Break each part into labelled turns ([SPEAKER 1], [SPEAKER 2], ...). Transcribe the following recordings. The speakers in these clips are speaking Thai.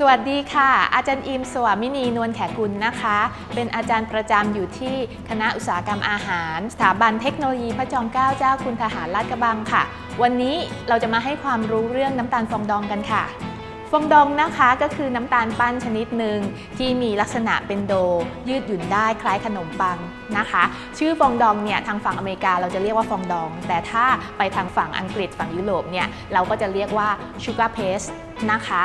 [SPEAKER 1] สวัสดีค่ะ อาจารย์อิมสวามินีนวลแขกุลนะคะ เป็นอาจารย์ประจำอยู่ที่คณะอุตสาหกรรมอาหาร สถาบันเทคโนโลยีพระจอมเกล้าเจ้าคุณทหารลาดกระบังค่ะ วันนี้เราจะมาให้ความรู้เรื่องน้ำตาลฟองดองกันค่ะ ฟองดองนะคะก็คือน้ำตาลปั้นชนิดหนึ่งที่มีลักษณะเป็นโด ยืดหยุ่นได้คล้ายขนมปังนะคะ ชื่อฟองดองเนี่ยทางฝั่งอเมริกาเราจะเรียกว่าฟองดอง แต่ถ้าไปทางฝั่งอังกฤษฝั่งยุโรปเนี่ยเราก็จะเรียกว่าชูการ์เพสนะคะ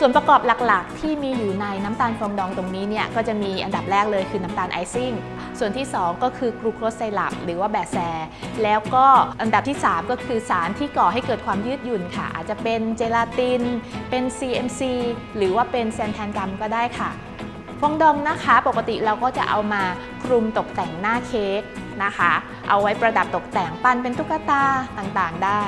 [SPEAKER 1] ส่วนประกอบหลักๆ ที่มีอยู่ในน้ำตาลฟองดองตรงนี้เนี่ยก็จะมีอันดับแรกเลยคือน้ำตาลไอซิ่ง ส่วนที่ 2 ก็คือกลูโคสไซรัปหรือว่าแบแซ แล้วก็อันดับที่ 3 ก็คือสารที่ก่อให้เกิดความยืดหยุ่นค่ะ อาจจะเป็นเจลาติน เป็น CMC หรือว่าเป็นแซนแทนกัมก็ได้ค่ะ ฟองดองนะคะปกติเราก็จะเอามาคลุมตกแต่งหน้าเค้กนะคะ เอาไว้ประดับตกแต่งปั้นเป็นตุ๊กตาต่างๆ ได้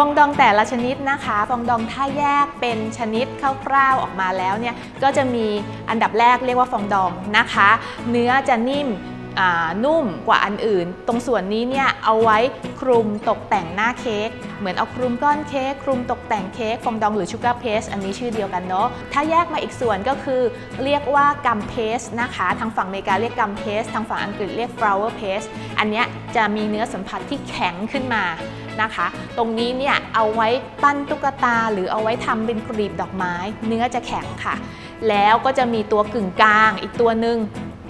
[SPEAKER 1] ฟองดองแต่ละชนิดนะคะ ฟองดองถ้าแยกเป็นชนิดคร่าวๆออกมาแล้วเนี่ยก็จะมีอันดับแรกเรียกว่าฟองดองนะคะ เนื้อจะนิ่มนุ่มกว่าอันอื่น ตรงส่วนนี้เนี่ยเอาไว้คลุมตกแต่งหน้าเค้ก เหมือนเอาคลุมก้อนเค้กคลุมตกแต่งเค้กฟองดองหรือชูการ์เพสอันนี้ชื่อเดียวกันเนาะ ถ้าแยกมาอีกส่วนก็คือเรียกว่ากัมเพสนะคะ ทางฝั่งอเมริกาเรียกกัมเพสทางฝั่งอังกฤษเรียก flower paste อันนี้จะมีเนื้อสัมผัสที่แข็งขึ้นมา นะคะ ตรงนี้เนี่ยเอาไว้ปั้นตุ๊กตา หรือเอาไว้ทำเป็นกลีบดอกไม้ เนื้อจะแข็งค่ะ แล้วก็จะมีตัวกึ่งกลางอีกตัวหนึ่ง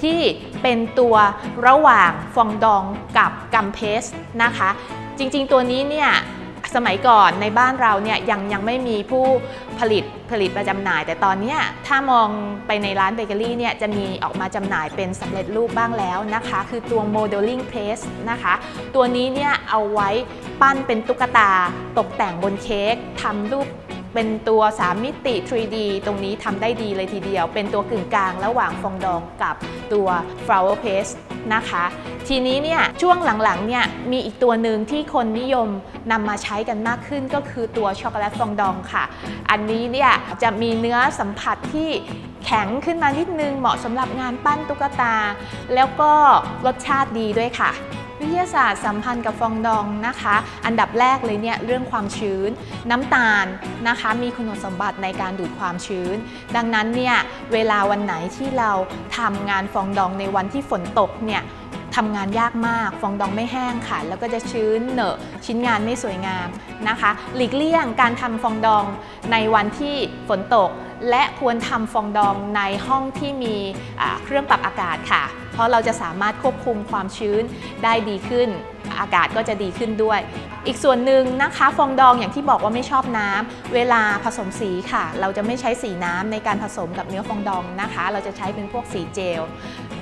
[SPEAKER 1] ที่เป็นตัวระหว่างฟองดองกับกัมเพสนะคะ จริงๆตัวนี้เนี่ย สมัยก่อนในบ้านเราเนี่ยยังยังไม่มีผู้ผลิตผลิตมาจำหน่าย แต่ตอนนี้ถ้ามองไปในร้านเบเกอรี่เนี่ยจะมีออกมาจำหน่ายเป็นสำเร็จรูปบ้างแล้วนะคะ คือตัว modeling press นะคะ ตัวนี้เนี่ยเอาไว้ปั้นเป็นตุ๊กตาตกแต่งบนเค้กทำรูปเป็นตัว 3 มิติ 3D ตรงนี้ทำได้ดีเลยทีเดียว เป็นตัวกึ่งกลางระหว่างฟองดองกับตัว flower paste นะคะ ทีนี้เนี่ยช่วงหลังๆเนี่ยมีอีกตัวหนึ่งที่คนนิยมนำมาใช้กันมากขึ้นก็คือตัวช็อกโกแลตฟองดองค่ะ อันนี้เนี่ยจะมีเนื้อสัมผัสที่แข็งขึ้นมานิดนึงเหมาะสำหรับงานปั้นตุ๊กตา แล้วก็รสชาติดีด้วยค่ะ วิทยาศาสตร์สัมพันธ์กับฟองดองนะคะ อันดับแรกเลยเนี่ยเรื่องความชื้น น้ำตาลนะคะ มีคุณสมบัติในการดูดความชื้น ดังนั้นเนี่ยเวลาวันไหนที่เราทำงานฟองดองในวันที่ฝนตกเนี่ย ทำงานยากมาก ฟองดองไม่แห้งค่ะ แล้วก็จะชื้นเหนอะชิ้นงานไม่สวยงามนะคะ หลีกเลี่ยงการทำฟองดองในวันที่ฝนตก และควรทำฟองดองในห้องที่มีเครื่องปรับอากาศค่ะ เพราะเราจะสามารถควบคุมความชื้นได้ดีขึ้น อากาศก็จะดีขึ้นด้วย อีกส่วนหนึ่งนะคะ ฟองดองอย่างที่บอกว่าไม่ชอบน้ำเวลาผสมสีค่ะ เราจะไม่ใช้สีน้ำในการผสมกับเนื้อฟองดองนะคะ เราจะใช้เป็นพวกสีเจล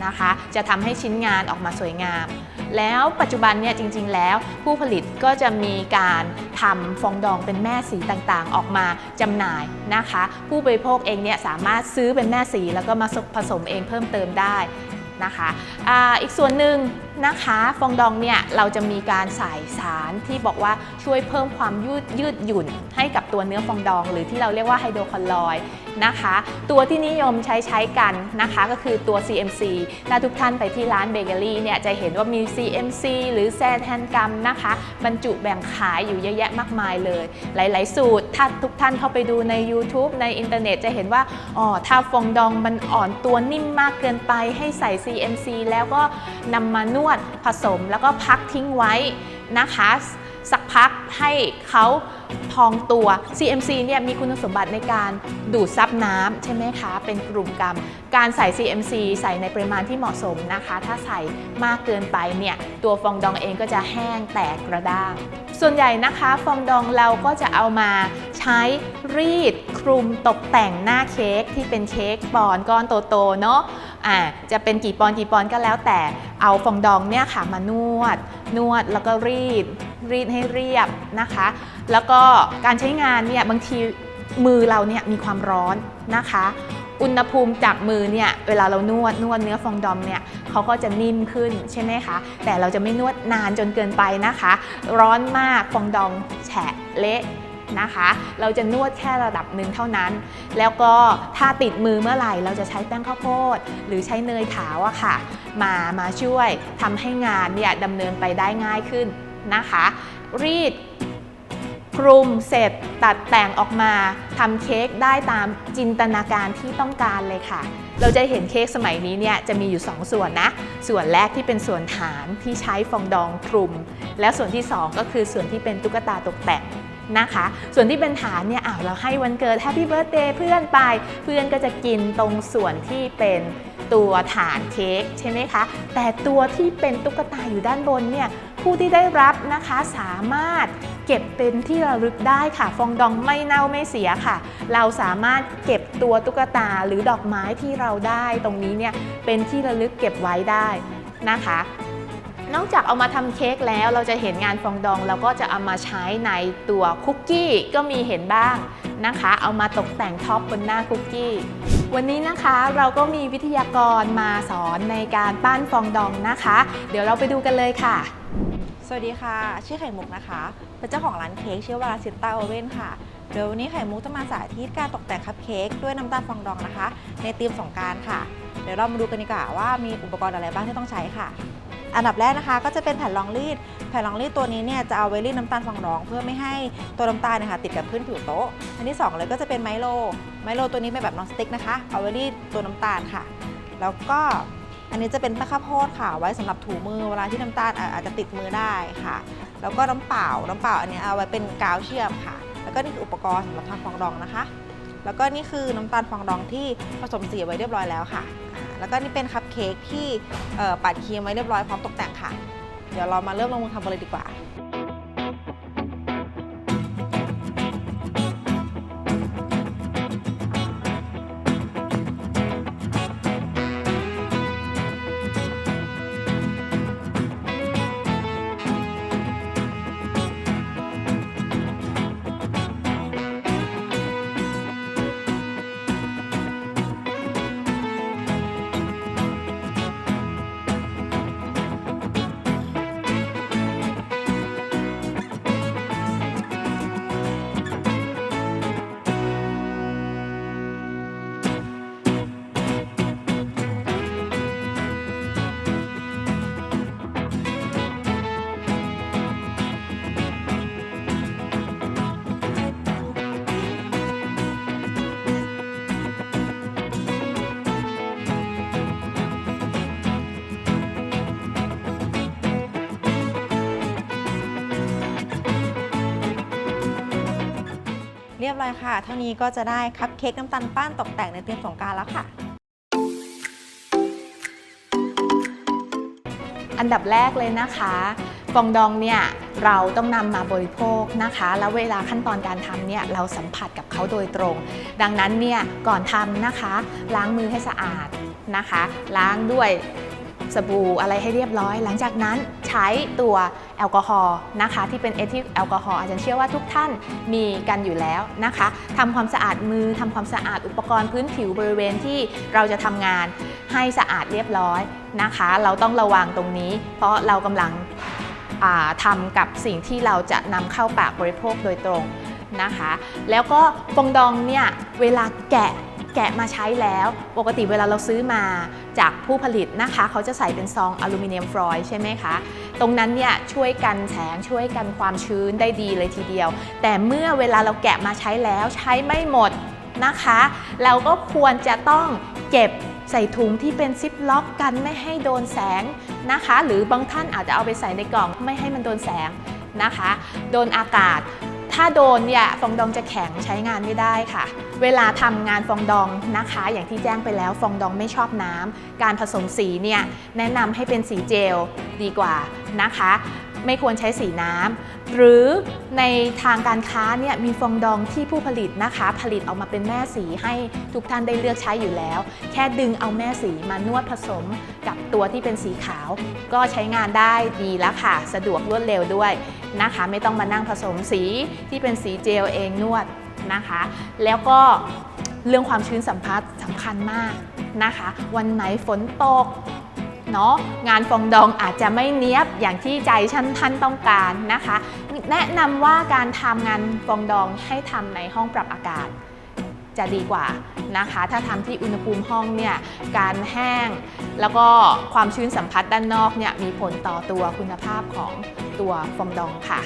[SPEAKER 1] นะคะ จะทำให้ชิ้นงานออกมาสวยงาม แล้วปัจจุบันเนี่ยจริง ๆ แล้วผู้ผลิตก็จะมีการทำฟองดองเป็นแม่สีต่างๆ ออกมาจำหน่ายนะคะ ผู้บริโภคเองเนี่ยสามารถซื้อเป็นแม่สีแล้วก็มาผสมเองเพิ่มเติมได้นะคะออีกส่วนหนึ่ง นะคะฟองดองเนี่ยเราจะมีการใส่สารที่บอกว่าช่วยเพิ่มความยืดยืดหยุ่นให้กับตัวเนื้อฟองดอง หรือที่เราเรียกว่าไฮโดรคลอรอยด์นะคะ ตัวที่นิยมใช้ใช้กันนะคะก็คือตัว CMC ถ้าทุกท่านไปที่ร้านเบเกอรี่เนี่ยจะเห็นว่ามี CMC หรือแซนแทนกัมนะคะบรรจุแบ่งขายอยู่เยอะแยะมากมายเลย หลาย ๆ สูตรถ้าทุกท่านเข้าไปดูใน YouTube ในอินเทอร์เน็ตจะเห็นว่าอ๋อถ้าฟองดองมันอ่อนตัวนิ่มมากเกินไปให้ใส่ CMC แล้วก็นำมานวดผสมแล้วก็พักทิ้งไว้นะคะ สักพักให้เขาพองตัว CMC เนี่ยมีคุณสมบัติในการดูดซับน้ำใช่ไหมคะ เป็นกลุ่มกรรม การใส่ CMC ใส่ในปริมาณที่เหมาะสมนะคะ ถ้าใส่มากเกินไปเนี่ยตัวฟองดองเองก็จะแห้งแตกกระด้าง ส่วนใหญ่นะคะ ฟองดองเราก็จะเอามาใช้รีด คลุมตกแต่งหน้าเค้กที่เป็นเค้กปอนก้อนโตๆเนาะอ่าจะเป็นกี่ปอนกี่ปอนก็แล้วแต่เอาฟองดองเนี่ยค่ะมานวด นวดแล้วก็รีด รีดให้เรียบนะคะ แล้วก็การใช้งานเนี่ยบางทีมือเราเนี่ยมีความร้อนนะคะ อุณหภูมิจากมือเนี่ยเวลาเรานวดนวดเนื้อฟองดอมเนี่ยเขาก็จะนิ่มขึ้นใช่ไหมคะ แต่เราจะไม่นวดนานจนเกินไปนะคะ ร้อนมากฟองดองแฉะเละ นะคะ เราจะนวดแค่ระดับหนึ่งเท่านั้น แล้วก็ถ้าติดมือเมื่อไหร่ เราจะใช้แป้งข้าวโพด หรือใช้เนยขาวอะค่ะ มามาช่วยทำให้งานเนี่ยดำเนินไปได้ง่ายขึ้นนะคะ รีดคลุมเสร็จตัดแต่งออกมาทำเค้กได้ตามจินตนาการที่ต้องการเลยค่ะ เราจะเห็นเค้กสมัยนี้เนี่ยจะมีอยู่ 2 ส่วนนะ ส่วนแรกที่เป็นส่วนฐานที่ใช้ฟองดองคลุม แล้วส่วนที่ 2 ก็คือส่วนที่เป็นตุ๊กตาตกแต่ง นะคะ ส่วนที่เป็นฐานเนี่ยอ้าวเราให้วันเกิด Happy Birthday เพื่อนไป เพื่อนก็จะกินตรงส่วนที่เป็นตัวฐานเค้กใช่ไหมคะ แต่ตัวที่เป็นตุ๊กตาอยู่ด้านบนเนี่ยผู้ที่ได้รับนะคะสามารถเก็บเป็นที่ระลึกได้ค่ะ ฟองดองไม่เน่าไม่เสียค่ะ เราสามารถเก็บตัวตุ๊กตาหรือดอกไม้ที่เราได้ตรงนี้เนี่ยเป็นที่ระลึกเก็บไว้ได้นะคะ นอกจากเอามาทำเค้กแล้วเราจะเห็นงานฟองดองเราก็จะเอามาใช้ในตัวคุกกี้ก็มีเห็นบ้างนะคะ เอามาตกแต่งท็อปบนหน้าคุกกี้ วันนี้นะคะเราก็มีวิทยากรมาสอนในการปั้นฟองดองนะคะ เดี๋ยวเราไปดูกันเลยค่ะ
[SPEAKER 2] สวัสดีค่ะ ชื่อไข่มุกนะคะ เป็นเจ้าของร้านเค้กชื่อว่าซิต้าโอเว่นค่ะเดี๋ยววันนี้ไข่มุกจะมาสาธิตการตกแต่งคัพเค้กด้วยน้ำตาลฟองดองนะคะ ในธีมสงการค่ะ เดี๋ยวเรามาดูกันดีกว่าว่ามีอุปกรณ์อะไรบ้างที่ต้องใช้ค่ะ อันดับแรกนะคะ ก็จะเป็นแผ่นรองรีด แผ่นรองรีดตัวนี้เนี่ยจะเอาไว้รีดน้ำตาลฟองดอง เพื่อไม่ให้ตัวน้ำตาลเนยคะติดกับพื้นผิวโต๊ะ อันที่สองเลยก็จะเป็นไมโล ไมโลตัวนี้เป็นแบบนอนสติ๊กนะคะ เอาไว้รีดตัวน้ำตาลค่ะ แล้วก็อันนี้จะเป็นแป้งข้าวโพดค่ะ ไว้สำหรับถูมือเวลาที่น้ำตาลอาจจะติดมือได้ค่ะ แล้วก็น้ำเปล่า น้ำเปล่าอันนี้เอาไว้เป็นกาวเชื่อมค่ะ แล้วก็นี่คืออุปกรณ์สำหรับทำฟองดองนะคะ แล้วก็นี่คือน้ำตาลฟองดองที่ผสมสีไว้เรียบร้อยแล้วค่ะ แล้วก็นี่เป็นคัพเค้กที่ปัดครีมไว้เรียบร้อยพร้อมตกแต่งค่ะ เดี๋ยวเรามาเริ่มลงมือทำกันเลยดีกว่า เรียบร้อยค่ะ เท่านี้ก็จะได้คัพเค้กน้ำตาลปั้นตกแต่งในธียมสงการแล้วค่ะ
[SPEAKER 1] อันดับแรกเลยนะคะฟองดองเนี่ยเราต้องนำมาบริโภคนะคะ แล้วเวลาขั้นตอนการทำเนี่ยเราสัมผัสกับเขาโดยตรง ดังนั้นเนี่ยก่อนทำนะคะ ล้างมือให้สะอาดนะคะ ล้างด้วย สบู่อะไรให้เรียบร้อย หลังจากนั้นใช้ตัวแอลกอฮอล์นะคะที่เป็นเอทิลแอลกอฮอล์อาจารย์เชื่อว่าทุกท่านมีกันอยู่แล้วนะคะทำความสะอาดมือทำความสะอาดอุปกรณ์พื้นผิวบริเวณที่เราจะทำงานให้สะอาดเรียบร้อยนะคะ เราต้องระวังตรงนี้ เพราะเรากำลังอ่าทำกับสิ่งที่เราจะนำเข้าปากบริโภคโดยตรงนะคะ แล้วก็ฟองดองเนี่ยเวลาแกะ แกะมาใช้แล้ว ปกติเวลาเราซื้อมาจากผู้ผลิตนะคะ เขาจะใส่เป็นซองอลูมิเนียมฟอยล์ใช่ไหมคะ ตรงนั้นเนี่ยช่วยกันแสงช่วยกันความชื้นได้ดีเลยทีเดียว แต่เมื่อเวลาเราแกะมาใช้แล้วใช้ไม่หมดนะคะ เราก็ควรจะต้องเก็บใส่ถุงที่เป็นซิปล็อกกันไม่ให้โดนแสงนะคะ หรือบางท่านอาจจะเอาไปใส่ในกล่องไม่ให้มันโดนแสงนะคะ โดนอากาศ ถ้าโดนเนี่ยฟองดองจะแข็งใช้งานไม่ได้ค่ะ เวลาทำงานฟองดองนะคะ อย่างที่แจ้งไปแล้วฟองดองไม่ชอบน้ำการผสมสีเนี่ยแนะนำให้เป็นสีเจลดีกว่านะคะ ไม่ควรใช้สีน้ำหรือในทางการค้าเนี่ยมีฟองดองที่ผู้ผลิตนะคะ ผลิตออกมาเป็นแม่สีให้ทุกท่านได้เลือกใช้อยู่แล้ว แค่ดึงเอาแม่สีมานวดผสมกับตัวที่เป็นสีขาว ก็ใช้งานได้ดีแล้วค่ะ สะดวกรวดเร็วด้วยนะคะ ไม่ต้องมานั่งผสมสีที่เป็นสีเจลเองนวดนะคะ แล้วก็เรื่องความชื้นสัมผัสสำคัญมากนะคะ วันไหนฝนตก เนาะงานฟองดองอาจจะไม่เนี้ยบอย่างที่ใจชั้นท่านต้องการนะคะ แนะนำว่าการทำงานฟองดองให้ทำในห้องปรับอากาศจะดีกว่านะคะ ถ้าทำที่อุณหภูมิห้องเนี่ย การแห้ง แล้วก็ความชื้นสัมผัสด้านนอกเนี่ยมีผลต่อตัวคุณภาพของตัวฟองดองค่ะ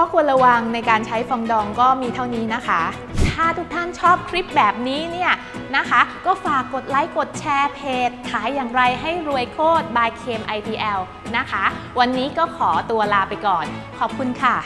[SPEAKER 1] ข้อควรระวังในการใช้ฟองดองก็มีเท่านี้นะคะ ถ้าทุกท่านชอบคลิปแบบนี้เนี่ยนะคะ ก็ฝากกดไลค์กดแชร์เพจ ขายอย่างไรให้รวยโคตร by KM ITL นะคะ วันนี้ก็ขอตัวลาไปก่อน ขอบคุณค่ะ